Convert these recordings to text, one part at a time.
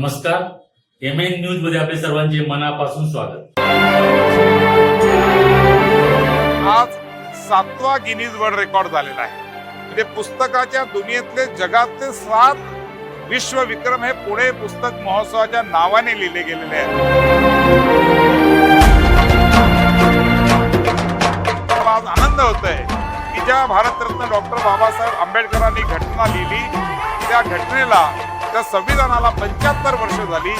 नमस्कार. M N न्यूजमध्ये आपले सर्वांचे मनापासून स्वागत. आज सातवा गिनीज वर्ल्ड रेकॉर्ड झालेला आहे. म्हणजे पुस्तकाच्या दुनियेतले जगातले सात विश्वविक्रम हे पुणे पुस्तक महोत्सवाच्या नावाने लिहिले गेलेले आहेत. आज आनंद होतोय. की ज्या भारतरत्न डॉक्टर बाबासाहेब आंबेडकरांनी घटना लिहिली. त्या घटनेला त्या संविधानाला पंच्याहत्तर वर्ष झाली.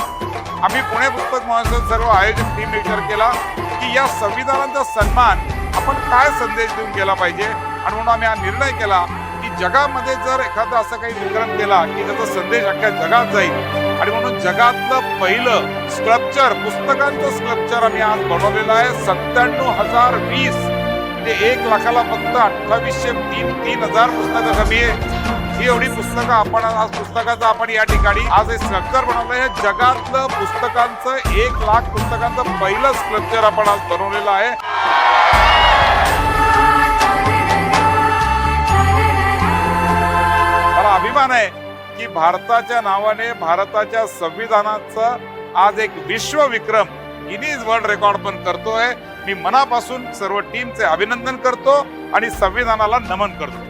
आम्ही पुणे पुस्तक महोत्सव सर्व आयोजक टीम विचार केला की या संविधानाचा सन्मान आपण काय संदेश देऊन केला पाहिजे? आणि म्हणून आम्ही हा निर्णय केला की जगामध्ये जर एखादा असं काही विक्रम केला की त्याचा संदेश अख्ख्या जगात जाईल. आणि म्हणून जगातलं पहिलं स्कल्पचर पुस्तकांचं स्कल्पचर आम्ही आज बनवलेलं आहे. सत्त्याण्णव हजार वीस म्हणजे एक लाखाला फक्त अठ्ठावीसशे तीन तीन हजार पुस्तकं कमी आहे ही एवढी पुस्तकं आपण आज पुस्तकाचं आपण या ठिकाणी आज हे स्ट्रक्चर बनवलं हे जगातलं पुस्तकांचं एक लाख पुस्तकांचं पहिलं स्ट्रक्चर आपण आज बनवलेलं आहे. मला अभिमान आहे की भारताच्या नावाने भारताच्या संविधानाचं आज एक विश्वविक्रम गिनीज वर्ल्ड रेकॉर्ड पण करतोय. मी मनापासून सर्व टीमचे अभिनंदन करतो आणि संविधानाला नमन करतो.